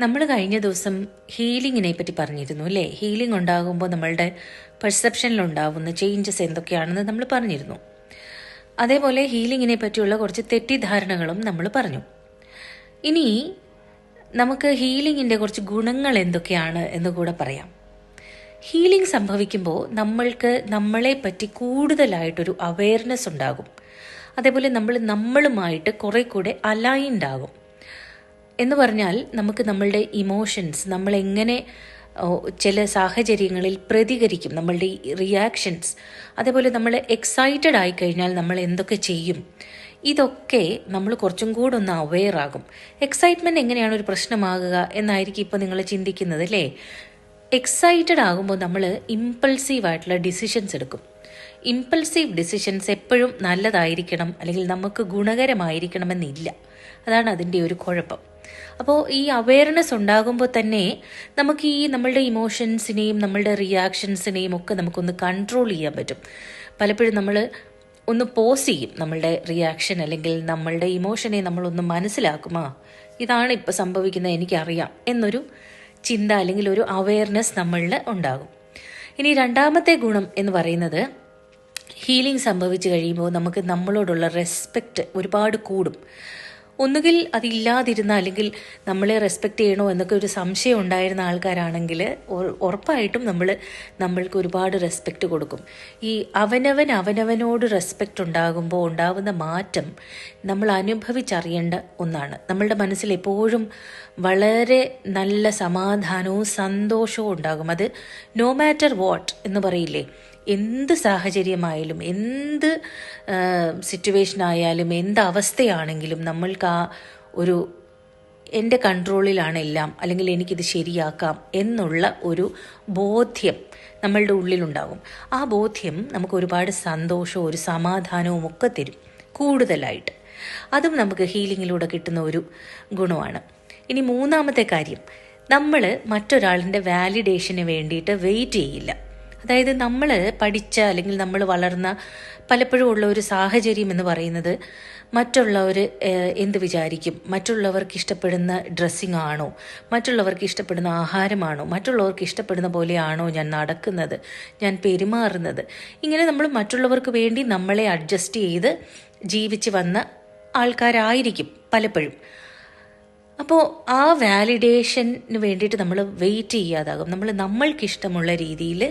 നമ്മൾ കഴിഞ്ഞ ദിവസം ഹീലിങ്ങിനെ പറ്റി പറഞ്ഞിരുന്നു അല്ലേ? ഹീലിംഗ് ഉണ്ടാകുമ്പോൾ നമ്മളുടെ പെർസെപ്ഷനിൽ ഉണ്ടാകുന്ന ചേഞ്ചസ് എന്തൊക്കെയാണെന്ന് നമ്മൾ പറഞ്ഞിരുന്നു. അതേപോലെ ഹീലിങ്ങിനെ പറ്റിയുള്ള കുറച്ച് തെറ്റിദ്ധാരണകളും നമ്മൾ പറഞ്ഞു. ഇനി നമുക്ക് ഹീലിങ്ങിന്റെ കുറച്ച് ഗുണങ്ങൾ എന്തൊക്കെയാണ് എന്ന് കൂടെ പറയാം. ഹീലിംഗ് സംഭവിക്കുമ്പോൾ നമ്മൾക്ക് നമ്മളെ പറ്റി കൂടുതലായിട്ടൊരു അവയർനെസ് ഉണ്ടാകും. അതേപോലെ നമ്മൾ നമ്മളുമായിട്ട് കുറെ കൂടെ അലൈൻഡ് ആകും. എന്ന് പറഞ്ഞാൽ നമുക്ക് നമ്മളുടെ ഇമോഷൻസ് നമ്മൾ എങ്ങനെ ചില സാഹചര്യങ്ങളിൽ പ്രതികരിക്കും നമ്മളുടെ റിയാക്ഷൻസ് അതേപോലെ നമ്മൾ എക്സൈറ്റഡ് ആയി കഴിഞ്ഞാൽ നമ്മൾ എന്തൊക്കെ ചെയ്യും? ഇതൊക്കെ നമ്മൾ കുറച്ചും കൂടെ ഒന്ന് അവെയർ ആകും. എക്സൈറ്റ്മെന്റ് എങ്ങനെയാണ് ഒരു പ്രശ്നമാകുക എന്നായിരിക്കും ഇപ്പോൾ നിങ്ങൾ ചിന്തിക്കുന്നത് അല്ലേ? എക്സൈറ്റഡ് ആകുമ്പോൾ നമ്മൾ ഇമ്പൾസീവ് ആയിട്ടുള്ള ഡിസിഷൻസ് എടുക്കും. ഇമ്പൾസീവ് ഡിസിഷൻസ് എപ്പോഴും നല്ലതായിരിക്കണം അല്ലെങ്കിൽ നമുക്ക് ഗുണകരമായിരിക്കണമെന്നില്ല. അതാണ് അതിന്റെ ഒരു കുഴപ്പം. അപ്പോൾ ഈ അവയർനെസ് ഉണ്ടാകുമ്പോൾ തന്നെ നമുക്ക് ഈ നമ്മളുടെ ഇമോഷൻസിനെയും നമ്മളുടെ റിയാക്ഷൻസിനെയും ഒക്കെ നമുക്കൊന്ന് കൺട്രോൾ ചെയ്യാൻ പറ്റും. പലപ്പോഴും നമ്മൾ ഒന്ന് പോസ് ചെയ്യും നമ്മളുടെ റിയാക്ഷൻ അല്ലെങ്കിൽ നമ്മളുടെ ഇമോഷനെ നമ്മളൊന്ന് മനസ്സിലാക്കുമാ ഇതാണ് ഇപ്പോൾ സംഭവിക്കുന്നത് എനിക്കറിയാം എന്നൊരു ചിന്ത അല്ലെങ്കിൽ ഒരു അവയർനെസ് നമ്മളിൽ ഉണ്ടാകും. ഇനി രണ്ടാമത്തെ ഗുണം എന്ന് പറയുന്നത് ഹീലിംഗ് സംഭവിച്ചു കഴിയുമ്പോൾ നമുക്ക് നമ്മളോടുള്ള റെസ്പെക്റ്റ് ഒരുപാട് കൂടും. ഒന്നുകിൽ അതില്ലാതിരുന്ന അല്ലെങ്കിൽ നമ്മളെ റെസ്പെക്റ്റ് ചെയ്യണോ എന്നൊക്കെ ഒരു സംശയം ഉണ്ടായിരുന്ന ആൾക്കാരാണെങ്കിൽ ഉറപ്പായിട്ടും നമ്മൾ നമ്മൾക്ക് ഒരുപാട് റെസ്പെക്റ്റ് കൊടുക്കും. ഈ അവനവൻ അവനവനോട് റെസ്പെക്റ്റ് ഉണ്ടാകുമ്പോൾ ഉണ്ടാവുന്ന മാറ്റം നമ്മൾ അനുഭവിച്ചറിയേണ്ട ഒന്നാണ്. നമ്മളുടെ മനസ്സിൽ എപ്പോഴും വളരെ നല്ല സമാധാനവും സന്തോഷവും ഉണ്ടാകും. അത് നോ മാറ്റർ വാട്ട് എന്ന് പറയില്ലേ? എന്ത് സാഹചര്യമായാലും എന്ത് സിറ്റുവേഷൻ ആയാലും എന്ത് അവസ്ഥയാണെങ്കിലും നമ്മൾക്ക് ഒരു എന്റെ കൺട്രോളിലാണ് എല്ലാം അല്ലെങ്കിൽ എനിക്കിത് ശരിയാക്കാം എന്നുള്ള ഒരു ബോധ്യം നമ്മളുടെ ഉള്ളിലുണ്ടാകും. ആ ബോധ്യം നമുക്ക് ഒരുപാട് സന്തോഷവും ഒരു സമാധാനവും ഒക്കെ തരും കൂടുതലായിട്ട്. അതും നമുക്ക് ഹീലിങ്ങിലൂടെ കിട്ടുന്ന ഒരു ഗുണമാണ്. ഇനി മൂന്നാമത്തെ കാര്യം നമ്മൾ മറ്റൊരാളിന്റെ വാലിഡേഷന് വേണ്ടിയിട്ട് വെയിറ്റ് ചെയ്യില്ല. അതായത് നമ്മൾ പഠിച്ച അല്ലെങ്കിൽ നമ്മൾ വളർന്ന പലപ്പോഴും ഉള്ള ഒരു സാഹചര്യം എന്ന് പറയുന്നത് മറ്റുള്ളവർ എന്ത് വിചാരിക്കും? മറ്റുള്ളവർക്ക് ഇഷ്ടപ്പെടുന്ന ഡ്രസ്സിങ് ആണോ? മറ്റുള്ളവർക്ക് ഇഷ്ടപ്പെടുന്ന ആഹാരമാണോ? മറ്റുള്ളവർക്ക് ഇഷ്ടപ്പെടുന്ന പോലെയാണോ ഞാൻ നടക്കുന്നത്? ഞാൻ പെരുമാറുന്നത്? ഇങ്ങനെ നമ്മൾ മറ്റുള്ളവർക്ക് വേണ്ടി നമ്മളെ അഡ്ജസ്റ്റ് ചെയ്ത് ജീവിച്ച് വന്ന ആൾക്കാരായിരിക്കും പലപ്പോഴും. അപ്പോൾ ആ വാലിഡേഷന് വേണ്ടിയിട്ട് നമ്മൾ വെയിറ്റ് ചെയ്യാതാകും. നമ്മൾ നമ്മൾക്കിഷ്ടമുള്ള രീതിയിൽ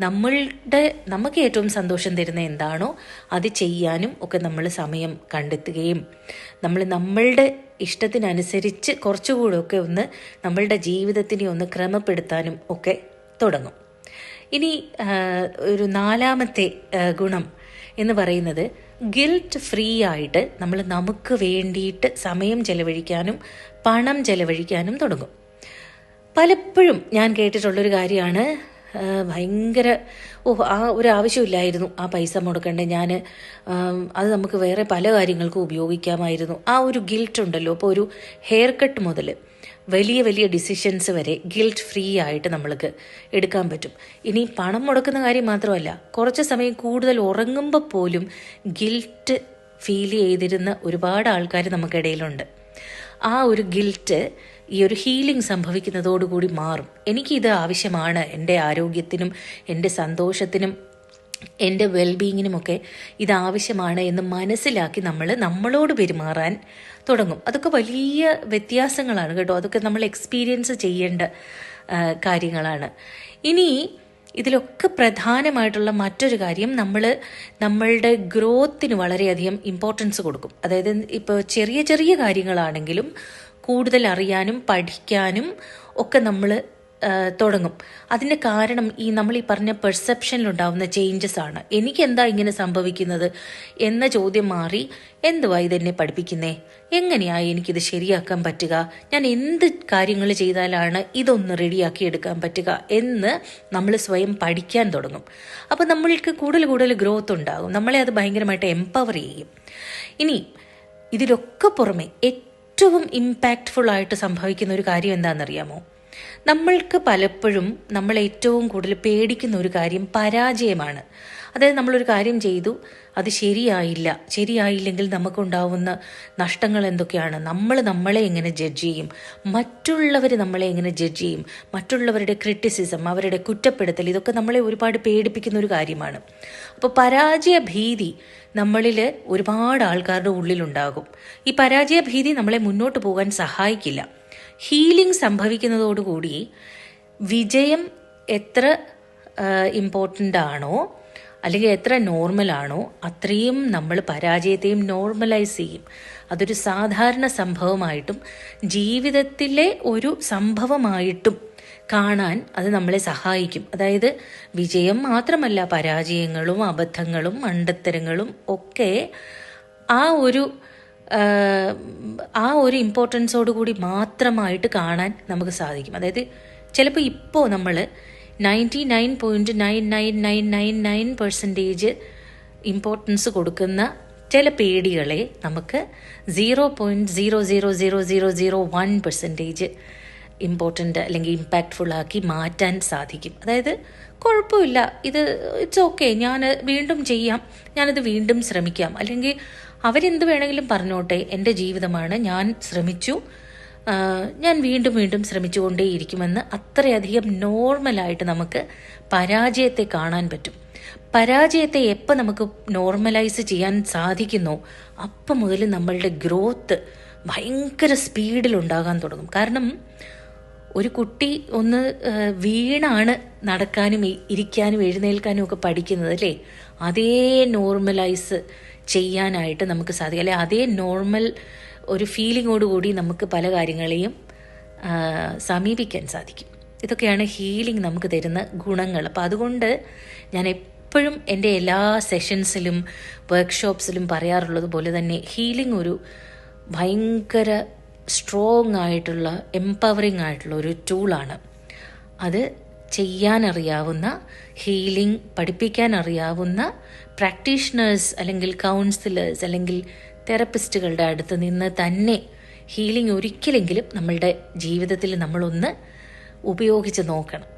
നമ്മളുടെ നമുക്ക് ഏറ്റവും സന്തോഷം തരുന്ന എന്താണോ അത് ചെയ്യാനും ഒക്കെ നമ്മൾ സമയം കണ്ടെത്തുകയും നമ്മൾ നമ്മളുടെ ഇഷ്ടത്തിനനുസരിച്ച് കുറച്ചുകൂടെ ഒക്കെ ഒന്ന് നമ്മളുടെ ജീവിതത്തിനെ ഒന്ന് ക്രമപ്പെടുത്താനും ഒക്കെ തുടങ്ങും. ഇനി ഒരു നാലാമത്തെ ഗുണം എന്ന് പറയുന്നത് ഗിൽറ്റ് ഫ്രീ ആയിട്ട് നമ്മൾ നമുക്ക് വേണ്ടിയിട്ട് സമയം ചെലവഴിക്കാനും പണം ചെലവഴിക്കാനും തുടങ്ങും. പലപ്പോഴും ഞാൻ കേട്ടിട്ടുള്ളൊരു കാര്യമാണ് ഭയങ്കര ഓ ആ ഒരു ആവശ്യമില്ലായിരുന്നു ആ പൈസ മുടക്കണ്ടേ ഞാൻ അത് നമുക്ക് വേറെ പല കാര്യങ്ങൾക്കും ഉപയോഗിക്കാമായിരുന്നു. ആ ഒരു ഗിൽറ്റ് ഉണ്ടല്ലോ അപ്പോൾ ഒരു ഹെയർ കട്ട് മുതൽ വലിയ വലിയ ഡിസിഷൻസ് വരെ ഗിൽറ്റ് ഫ്രീ ആയിട്ട് നമ്മൾക്ക് എടുക്കാൻ പറ്റും. ഇനി പണം മുടക്കുന്ന കാര്യം മാത്രമല്ല കുറച്ച് സമയം കൂടുതൽ ഉറങ്ങുമ്പോൾ പോലും ഗിൽറ്റ് ഫീൽ ചെയ്തിരുന്ന ഒരുപാട് ആൾക്കാർ നമുക്കിടയിലുണ്ട് ആ ഒരു ഗിൽറ്റ് ഈ ഒരു ഹീലിംഗ് സംഭവിക്കുന്നതോടുകൂടി മാറും. എനിക്കിത് ആവശ്യമാണ്. എന്റെ ആരോഗ്യത്തിനും എന്റെ സന്തോഷത്തിനും എന്റെ വെൽബീങ്ങിനുമൊക്കെ ഇത് ആവശ്യമാണ് എന്ന് മനസ്സിലാക്കി നമ്മൾ നമ്മളോട് പെരുമാറാൻ തുടങ്ങും. അതൊക്കെ വലിയ വ്യത്യാസങ്ങളാണ് കേട്ടോ. അതൊക്കെ നമ്മൾ എക്സ്പീരിയൻസ് ചെയ്യേണ്ട കാര്യങ്ങളാണ്. ഇനി ഇതിലൊക്കെ പ്രധാനമായിട്ടുള്ള മറ്റൊരു കാര്യം നമ്മൾ നമ്മളുടെ ഗ്രോത്തിന് വളരെയധികം ഇമ്പോർട്ടൻസ് കൊടുക്കും. അതായത് ഇപ്പോൾ ചെറിയ ചെറിയ കാര്യങ്ങളാണെങ്കിലും കൂടുതൽ അറിയാനും പഠിക്കാനും ഒക്കെ നമ്മൾ തുടങ്ങും. അതിന്റെ കാരണം ഈ നമ്മൾ ഈ പറഞ്ഞ പെർസെപ്ഷനിലുണ്ടാവുന്ന ചേഞ്ചസ് ആണ്. എനിക്ക് എന്താ ഇങ്ങനെ സംഭവിക്കുന്നത്? എന്ന ചോദ്യം മാറി എന്തുവാ ഇതെന്നെ പഠിപ്പിക്കുന്നേ? എങ്ങനെയാ എനിക്കിത് ശരിയാക്കാൻ പറ്റുക? ഞാൻ എന്ത് കാര്യങ്ങൾ ചെയ്താലാണ് ഇതൊന്ന് റെഡിയാക്കി എടുക്കാൻ പറ്റുക എന്ന് നമ്മൾ സ്വയം പഠിക്കാൻ തുടങ്ങും. അപ്പോൾ നമ്മൾക്ക് കൂടുതൽ കൂടുതൽ ഗ്രോത്ത് ഉണ്ടാകും. നമ്മളെ അത് ഭയങ്കരമായിട്ട് എംപവർ ചെയ്യും. ഇനി ഇതിലൊക്കെ പുറമെ ഏറ്റവും ഇമ്പാക്റ്റ്ഫുൾ ആയിട്ട് സംഭവിക്കുന്ന ഒരു കാര്യം എന്താണെന്നറിയാമോ? നമ്മൾക്ക് പലപ്പോഴും നമ്മൾ ഏറ്റവും കൂടുതൽ പേടിക്കുന്ന ഒരു കാര്യം പരാജയമാണ്. അതായത് നമ്മളൊരു കാര്യം ചെയ്തു അത് ശരിയായില്ല. ശരിയായില്ലെങ്കിൽ നമുക്കുണ്ടാവുന്ന നഷ്ടങ്ങൾ എന്തൊക്കെയാണ്? നമ്മൾ നമ്മളെ എങ്ങനെ ജഡ്ജ് ചെയ്യും? മറ്റുള്ളവർ നമ്മളെ എങ്ങനെ ജഡ്ജ് ചെയ്യും? മറ്റുള്ളവരുടെ ക്രിറ്റിസിസം അവരുടെ കുറ്റപ്പെടുത്തൽ ഇതൊക്കെ നമ്മളെ ഒരുപാട് പേടിപ്പിക്കുന്ന ഒരു കാര്യമാണ്. അപ്പോൾ പരാജയ ഭീതി നമ്മളിൽ ഒരുപാട് ആൾക്കാരുടെ ഉള്ളിലുണ്ടാകും. ഈ പരാജയ ഭീതി നമ്മളെ മുന്നോട്ട് പോകാൻ സഹായിക്കില്ല. ഹീലിംഗ് സംഭവിക്കുന്നതോടുകൂടി വിജയം എത്ര ഇമ്പോർട്ടന്റ് ആണോ അല്ലെങ്കിൽ എത്ര നോർമലാണോ അത്രയും നമ്മൾ പരാജയത്തെയും നോർമലൈസ് ചെയ്യും. അതൊരു സാധാരണ സംഭവമായിട്ടും ജീവിതത്തിലെ ഒരു സംഭവമായിട്ടും കാണാൻ അത് നമ്മളെ സഹായിക്കും. അതായത് വിജയം മാത്രമല്ല പരാജയങ്ങളും അബദ്ധങ്ങളും മണ്ടത്തരങ്ങളും ഒക്കെ ആ ഒരു ആ ഒരു ഇമ്പോർട്ടൻസോട് കൂടി മാത്രമായിട്ട് കാണാൻ നമുക്ക് സാധിക്കും. അതായത് ചിലപ്പോൾ ഇപ്പോൾ നമ്മൾ ninety nine point nine nine nine nine nine percentage importance കൊടുക്കുന്ന ചില പേടികളെ നമുക്ക് zero point zero zero zero zero zero one percentage important അല്ലെങ്കിൽ ഇമ്പാക്റ്റ്ഫുൾ ആക്കി മാറ്റാൻ സാധിക്കും. അതായത് കുഴപ്പമില്ല. ഇത് ഇറ്റ്സ് ഓക്കെ ഞാൻ വീണ്ടും ചെയ്യാം. ഞാനത് വീണ്ടും ശ്രമിക്കാം. അല്ലെങ്കിൽ അവരെന്ത് വേണമെങ്കിലും പറഞ്ഞോട്ടെ. എന്റെ ജീവിതമാണ്. ഞാൻ ശ്രമിച്ചു. ഞാൻ വീണ്ടും വീണ്ടും ശ്രമിച്ചുകൊണ്ടേയിരിക്കുമെന്ന് അത്രയധികം നോർമലായിട്ട് നമുക്ക് പരാജയത്തെ കാണാൻ പറ്റും. പരാജയത്തെ എപ്പോൾ നമുക്ക് നോർമലൈസ് ചെയ്യാൻ സാധിക്കുന്നോ അപ്പം മുതൽ നമ്മളുടെ ഗ്രോത്ത് ഭയങ്കര സ്പീഡിലുണ്ടാകാൻ തുടങ്ങും. കാരണം ഒരു കുട്ടി ഒന്ന് വീണാണ് നടക്കാനും ഇരിക്കാനും എഴുന്നേൽക്കാനും ഒക്കെ പഠിക്കുന്നത് അല്ലേ? അതേ നോർമലൈസ് ചെയ്യാനായിട്ട് നമുക്ക് സാധിക്കും. അല്ലെ അതേ നോർമൽ ഒരു ഫീലിങ്ങോട് കൂടി നമുക്ക് പല കാര്യങ്ങളെയും സമീപിക്കാൻ സാധിക്കും. ഇതൊക്കെയാണ് ഹീലിംഗ് നമുക്ക് തരുന്ന ഗുണങ്ങൾ. അപ്പോൾ അതുകൊണ്ട് ഞാൻ എപ്പോഴും എന്റെ എല്ലാ സെഷൻസിലും വർക്ക്ഷോപ്സിലും പറയാറുള്ളത് പോലെ തന്നെ ഹീലിംഗ് ഒരു ഭയങ്കര സ്ട്രോങ് ആയിട്ടുള്ള എംപവറിങ് ആയിട്ടുള്ള ഒരു ടൂളാണ് അത് ചെയ്യാനറിയാവുന്ന ഹീലിംഗ് പഠിപ്പിക്കാൻ അറിയാവുന്ന പ്രാക്ടീഷണേഴ്സ് അല്ലെങ്കിൽ കൗൺസിലേഴ്സ് അല്ലെങ്കിൽ തെറപ്പിസ്റ്റുകളുടെ അടുത്ത് നിന്ന് തന്നെ ഹീലിംഗ് ഒരിക്കലെങ്കിലും നമ്മളുടെ ജീവിതത്തിൽ നമ്മളൊന്ന് ഉപയോഗിച്ച് നോക്കണം.